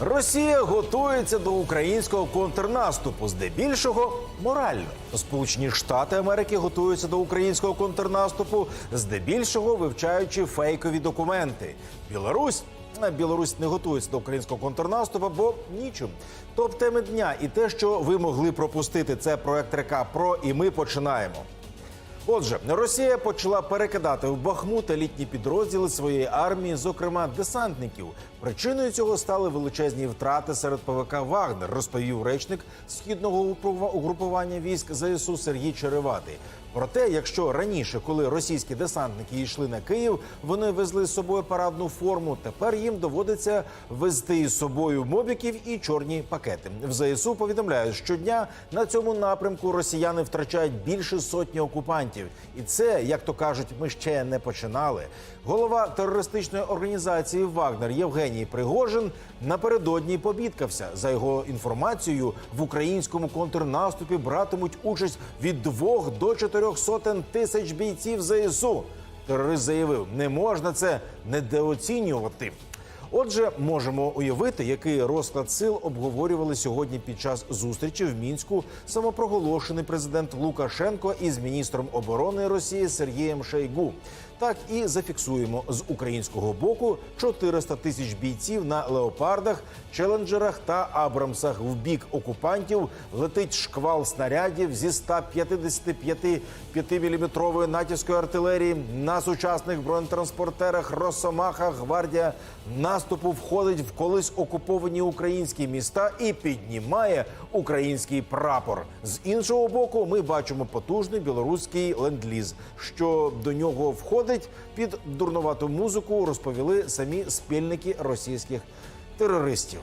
Росія готується до українського контрнаступу, здебільшого морально. Сполучені Штати Америки готуються до українського контрнаступу, здебільшого вивчаючи фейкові документи. Білорусь. Білорусь не готується до українського контрнаступу, бо нічим. Топ теми дня і те, що ви могли пропустити, це проект РК Про, і ми починаємо. Отже, Росія почала перекидати в Бахмут елітні підрозділи своєї армії, зокрема десантників. Причиною цього стали величезні втрати серед ПВК Вагнер, розповів речник східного угрупува- угрупування військ ЗСУ Сергій Череватий. Проте, якщо раніше, коли російські десантники йшли на Київ, вони везли з собою парадну форму. Тепер їм доводиться везти із собою мобіків і чорні пакети. В ЗСУ повідомляють, щодня на цьому напрямку росіяни втрачають більше сотні окупантів, і це, як то кажуть, ми ще не починали. Голова терористичної організації Вагнер Євгеній Пригожин напередодні побідкався. За його інформацією, в українському контрнаступі братимуть участь від двох до чотирьох сотень тисяч бійців ЗСУ. Терорист заявив, не можна це недооцінювати. Отже, можемо уявити, який розклад сил обговорювали сьогодні під час зустрічі в мінську самопроголошений президент Лукашенко із міністром оборони Росії Сергієм Шойгу. Так і зафіксуємо з українського боку 400 тисяч бійців на леопардах, челенджерах та абрамсах. В бік окупантів летить шквал снарядів зі 155 5-мм натівської артилерії на сучасних бронетранспортерах Росомаха гвардія наступу входить в колись окуповані українські міста і піднімає український прапор. З іншого боку, ми бачимо потужний білоруський ленд-ліз. Що до нього входить під дурнувату музику, розповіли самі спільники російських терористів.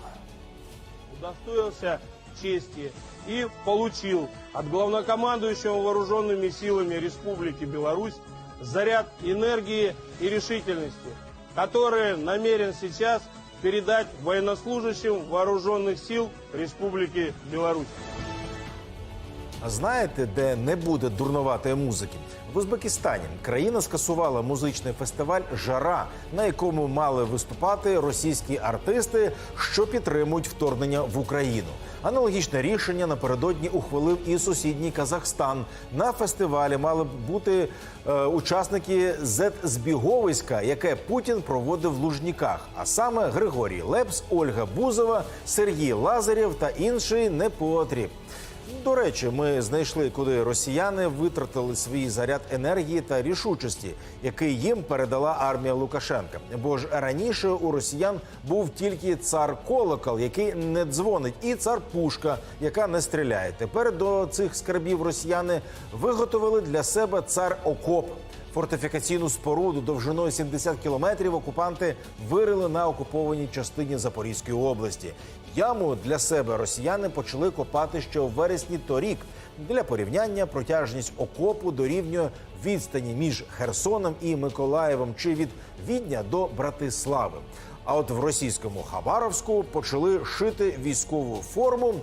удостоился чести и получил от главнокомандующего вооруженными силами Республики Беларусь заряд энергии и решительности, который намерен сейчас передать военнослужащим вооруженных сил Республики Беларусь. А знаєте, де не буде дурноватої музики? В Узбекистані країна скасувала музичний фестиваль Жара, на якому мали виступати російські артисти, що підтримують вторгнення в Україну. Аналогічне рішення напередодні ухвалив і сусідній Казахстан. На фестивалі мали б бути е, учасники Зет-збіговиська, яке Путін проводив в Лужніках. А саме Григорій Лепс, Ольга Бузова, Сергій Лазарєв та інший непотріб. До речі, ми знайшли, куди росіяни витратили свій заряд енергії та рішучості, який їм передала армія Лукашенка. Бо ж раніше у росіян був тільки цар колокол, який не дзвонить, і цар пушка, яка не стріляє. Тепер до цих скарбів росіяни виготовили для себе цар окоп. Фортифікаційну споруду довжиною 70 кілометрів окупанти вирили на окупованій частині Запорізької області. Яму для себе росіяни почали копати ще у вересні торік. Для порівняння протяжність окопу дорівнює відстані між Херсоном і Миколаєвом чи від Відня до Братислави. А от в російському Хабаровську почали шити військову форму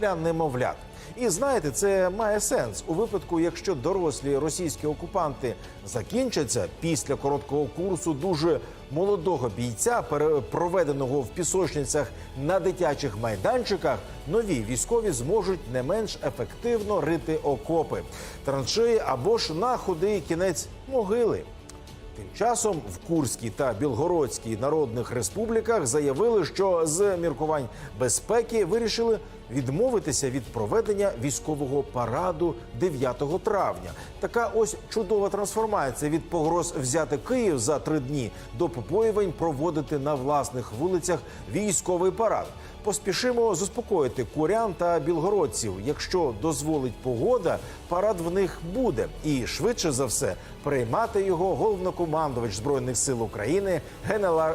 для немовлят. І знаєте, це має сенс у випадку, якщо дорослі російські окупанти закінчаться після короткого курсу дуже молодого бійця, проведеного в пісочницях на дитячих майданчиках, нові військові зможуть не менш ефективно рити окопи, траншеї або ж на худий кінець могили. Тим часом в Курській та Білгородській народних республіках заявили, що з міркувань безпеки вирішили відмовитися від проведення військового параду 9 травня. Така ось чудова трансформація від погроз взяти Київ за три дні до побоювань проводити на власних вулицях військовий парад. Поспішимо заспокоїти курян та білгородців. Якщо дозволить погода, парад в них буде. І швидше за все приймати його головнокомандувач збройних сил України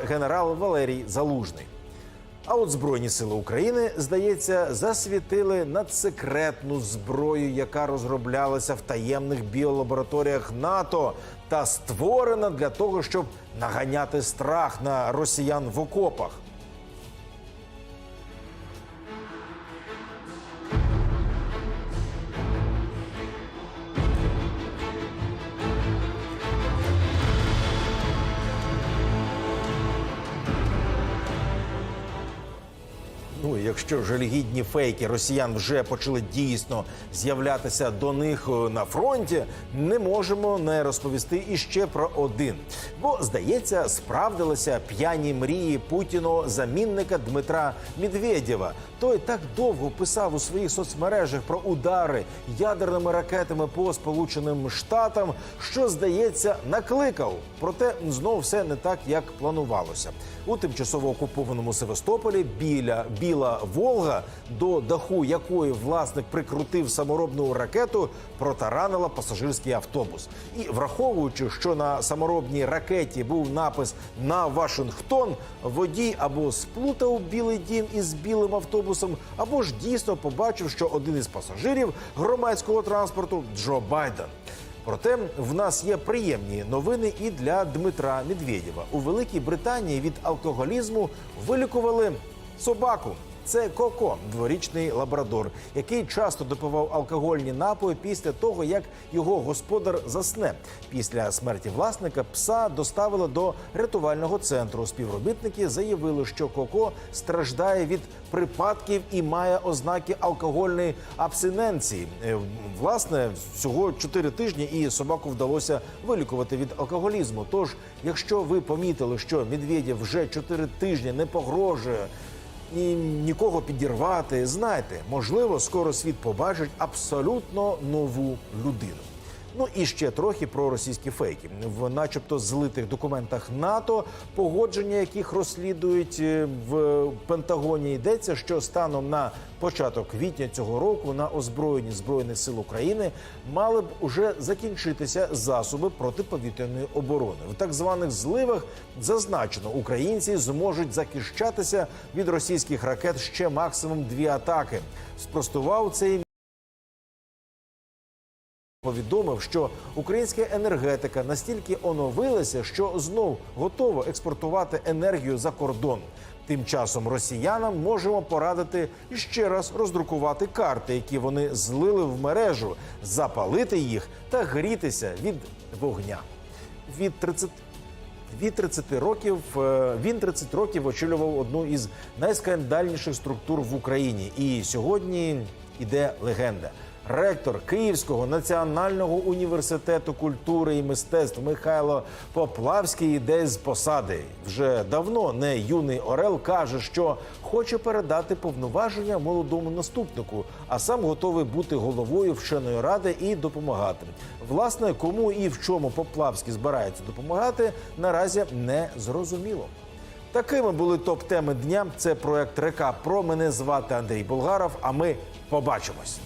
генерал, Валерій Залужний. А от Збройні сили України, здається, засвітили надсекретну зброю, яка розроблялася в таємних біолабораторіях НАТО та створена для того, щоб наганяти страх на росіян в окопах. Якщо жалюгідні фейки росіян вже почали дійсно з'являтися до них е, на фронті, не можемо не розповісти іще про один. Бо здається, справдилися п'яні мрії Путіного замінника Дмитра Медведєва. Той так довго писав у своїх соцмережах про удари ядерними ракетами по Сполученим Штатам, що здається, накликав. Проте знов все не так, як планувалося. У тимчасово окупованому Севастополі біля біла Волга, до даху якої власник прикрутив саморобну ракету, протаранила пасажирський автобус. І враховуючи, що на саморобній ракеті був напис на Вашингтон, водій або сплутав білий дім із білим автобусом, або ж дійсно побачив, що один із пасажирів громадського транспорту Джо Байден. Проте в нас є приємні новини і для Дмитра Медведєва. У Великій Британії від алкоголізму вилікували собаку. Це Коко, дворічний лабрадор, який часто допивав алкогольні напої після того, як його господар засне. Після смерті власника пса доставили до рятувального центру. Співробітники заявили, що Коко страждає від припадків і має ознаки алкогольної абстиненції. Е, Власне, всього 4 тижні, і собаку вдалося вилікувати від алкоголізму. Тож, якщо ви помітили, що Медведєв вже 4 тижні не погрожує і нікого підірвати. Знайте, можливо, скоро світ побачить абсолютно нову людину. Ну і ще трохи про російські фейки. В начебто злитих документах НАТО, погодження яких розслідують е, в Пентагоні, йдеться, що станом на початок квітня цього року на озброєнні збройних сил України мали б уже закінчитися засоби протиповітряної оборони. В так званих зливах зазначено, українці зможуть захищатися від російських ракет ще максимум дві атаки. Спростував цей повідомив, що українська енергетика настільки оновилася, що знов готова експортувати енергію за кордон. Тим часом росіянам можемо порадити ще раз роздрукувати карти, які вони злили в мережу, запалити їх та грітися від вогня. Від 30 від 30 років е, він 30 років очолював одну із найскандальніших структур в Україні. І сьогодні іде легенда. Ректор Київського національного університету культури і мистецтв Михайло Поплавський йде з посади. Вже давно не юний Орел каже, що хоче передати повноваження молодому наступнику, а сам готовий бути головою вченої ради і допомагати. Власне, кому і в чому Поплавський збирається допомагати, наразі не зрозуміло. Такими були топ-теми дня. Це проект Река Про. Мене звати Андрій Болгаров. А ми побачимось.